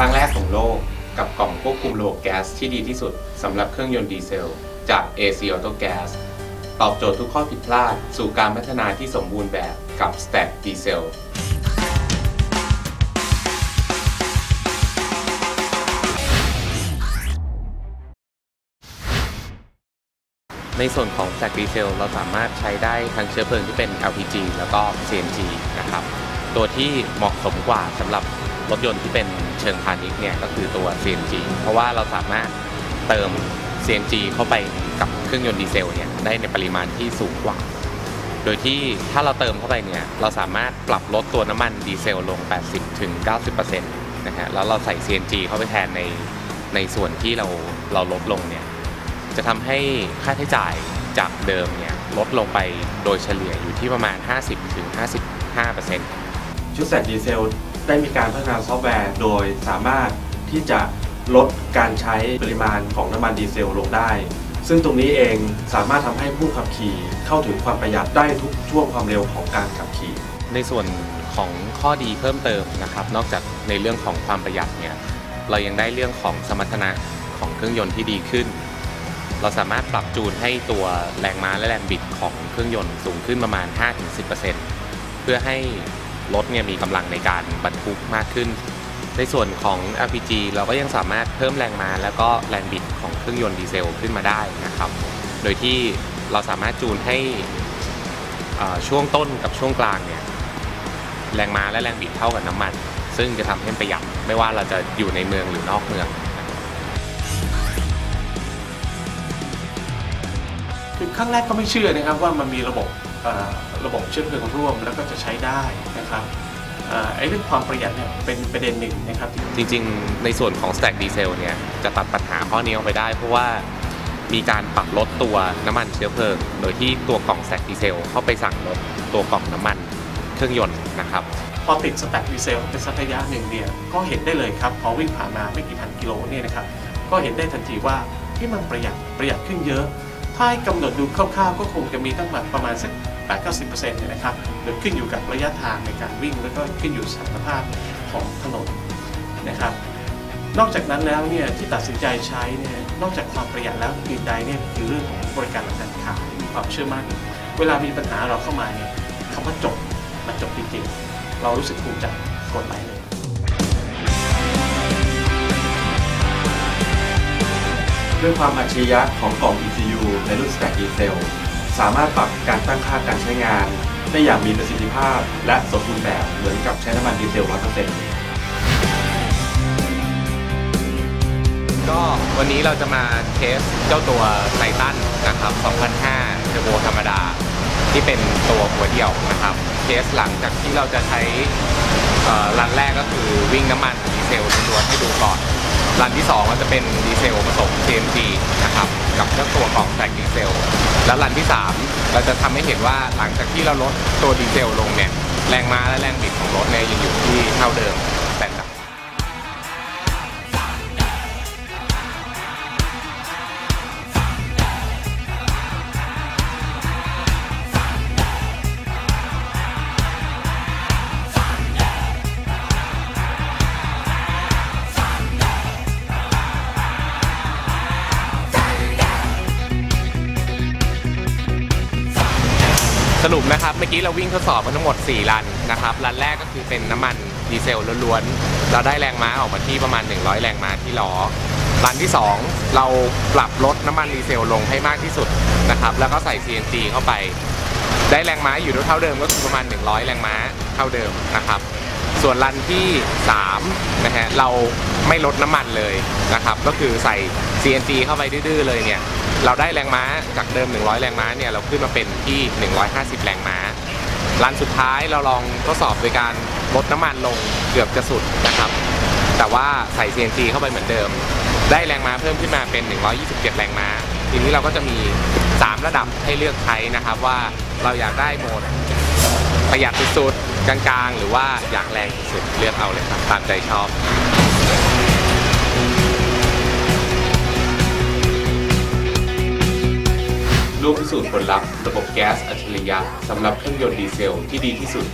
ครั้งแรกของโลกกับกล่องควบคุมระบบแก๊สที่ดีที่สุดสำหรับเครื่องยนต์ดีเซล จาก AC Auto Gas ตอบโจทย์ทุกข้อผิดพลาด สู่การพัฒนาที่สมบูรณ์แบบกับ Stack Diesel ในส่วนของ Stack Diesel เราสามารถใช้ได้ทั้งเชื้อเพลิงที่เป็น LPG แล้วก็ CNG นะครับ ตัวที่เหมาะสมกว่าสำหรับ รถยนต์ที่เป็นเชิงพาณิชย์เนี่ยก็คือตัว CNG เพราะว่าเราสามารถเติม CNG เข้าไปกับเครื่องยนต์ดีเซลเนี่ยได้ในปริมาณที่สูงกว่า โดยที่ถ้าเราเติมเข้าไปเนี่ยเราสามารถปรับลดตัวน้ำมันดีเซลลง 80-90%นะฮะแล้วเราใส่ CNG เข้าไปแทนในในส่วนที่เราเราลดลงเนี่ยจะทำให้ค่าใช้จ่ายจากเดิมเนี่ยลดลงไปโดยเฉลี่ยอยู่ที่ประมาณ 50-55%ชุดแสกดีเซล ได้มีการพัฒนาซอฟต์แวร์ โดยสามารถที่จะลดการใช้ปริมาณของน้ำมันดีเซลลงได้ ซึ่งตรงนี้เองสามารถทำให้ผู้ขับขี่เข้าถึงความประหยัดได้ทุกช่วงความเร็วของการขับขี่ ในส่วนของข้อดีเพิ่มเติมนะครับ นอกจากในเรื่องของความประหยัดเนี่ยเรายังได้เรื่องของสมรรถนะของเครื่องยนต์ที่ดีขึ้น เราสามารถปรับจูนให้ตัวแรงม้าและแรงบิดของเครื่องยนต์สูงขึ้นประมาณ 5-10%เพื่อให้ รถเนี่ยมีกำลังในการบรรทุกมากขึ้น ในส่วนของ LPG เราก็ยังสามารถเพิ่มแรงม้าแล้วก็แรงบิดของเครื่องยนต์ดีเซลขึ้นมาได้นะครับ โดยที่เราสามารถจูนให้ช่วงต้นกับช่วงกลางเนี่ยแรงม้าและแรงบิดเท่ากับน้ำมัน ซึ่งจะทำให้ประหยัดไม่ว่าเราจะอยู่ในเมืองหรือนอกเมืองคือครั้งแรกก็ไม่เชื่อนะครับว่ามันมีระบบ ระบบเชื้อเพลิงร่วมแล้วก็จะใช้ได้นะครับเอ่อไอ้เรื่องความประหยัดเนี่ยเป็นประเด็นหนึ่งนะครับที่จริงๆ ในส่วนของ Stack Diesel เนี่ยจะตัดปัญหาข้อนี้ออกไปได้ เพราะว่ามีการปรับลดตัวน้ำมันเชื้อเพลิง โดยที่ตัวกล่อง Stack Diesel เข้าไปสั่งลดตัวกล่องน้ำมันเครื่องยนต์นะครับพอติดสแต็กดีเซลเป็นสักระยะหนึ่งเนี่ยก็เห็นได้เลยครับพอวิ่งผ่านมาไม่กี่พันกิโลเนี่ยนะครับก็เห็นได้ทันทีว่าที่มันประหยัดประหยัดขึ้นเยอะ ถ้าให้กำหนดดูคร่าวๆ ก็คงจะมีตั้งประมาณสัก8-90%เนี่ยนะครับโดยขึ้นอยู่กับระยะทางในการวิ่ง แล้วก็ขึ้นอยู่สถานภาพของถนนนะครับ นอกจากนั้นแล้วเนี่ยที่ตัดสินใจใช้เนี่ยนอกจากความประหยัดแล้วอื่นใดเนี่ยคือเรื่องของบริการหลังการขายมีความเชื่อมั่น เวลามีปัญหาเราเข้ามาเนี่ยคำว่าจบมันจบจริงๆเรารู้สึกภูมิใจกดไลค์เลย ด้วยความอัจฉริยะของกล่อง ECU ในรุ่น Stack Diesel สามารถปรับการตั้งค่าการใช้งาน ได้อย่างมีประสิทธิภาพ และสมบูรณ์แบบเหมือนกับใช้น้ำมันดีเซล 100%ก็วันนี้เราจะมาเทสเจ้าตัวไททันนะครับ 2005เทอร์โบธรรมดา ที่เป็นตัวหัวเดี่ยวนะครับ เทสหลังจากที่เราจะใช้รันแรกก็คือวิ่งน้ำมันดีเซลล้วนให้ดูก่อน รันที่2ก็จะเป็นดีเซลผสม CNG นะครับกับเจ้าตัวกล่องแตกดีเซล แล้วรันที่ 3 เราจะทำให้เห็นว่าหลังจากที่เราลดตัวดีเซลลงเนี่ยแรงม้าและแรงบิดของรถเนี่ยยังอยู่ที่เท่าเดิม สรุปนะครับเมื่อกี้เราวิ่งทดสอบกันทั้งหมด 4 รันนะครับรันแรกก็คือเป็นน้ำมันดีเซลล้วนๆเราได้แรงม้าออกมาที่ประมาณ 100 แรงม้าที่ล้อรันที่ 2 เราปรับลดน้ำมันดีเซลลงให้มากที่สุดนะครับแล้วก็ใส่ CNG เข้าไป ได้แรงม้าอยู่เท่าเดิมก็คือประมาณ 100 แรงม้าเท่าเดิมนะครับส่วนรันที่3นะฮะเราไม่ลดน้ำมันเลยนะครับก็คือใส่ CNG เข้าไปดื้อๆเลยเนี่ย เราได้แรงม้าจากเดิม 100 แรงม้าเนี่ยเราขึ้นมาเป็นที่ 150 แรงม้ารันสุดท้ายเราลองทดสอบโดยการลดน้ำมันลงเกือบจะสุดนะครับ แต่ว่าใส่ CNG เข้าไปเหมือนเดิม ได้แรงม้าเพิ่มขึ้นมาเป็น 127 แรงม้า ทีนี้เราก็จะมี 3 ระดับให้เลือกใช้นะครับว่าเราอยากได้โหมดประหยัดสุดๆกลางๆ หรือว่าอยากแรงสุดๆเลือกเอาเลยครับตามใจชอบ ร่วมพิสูจน์ผลลัพธ์ระบบแก๊สอัจฉริยะสำหรับเครื่องยนต์ดีเซลที่ดีที่สุด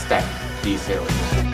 Stack Diesel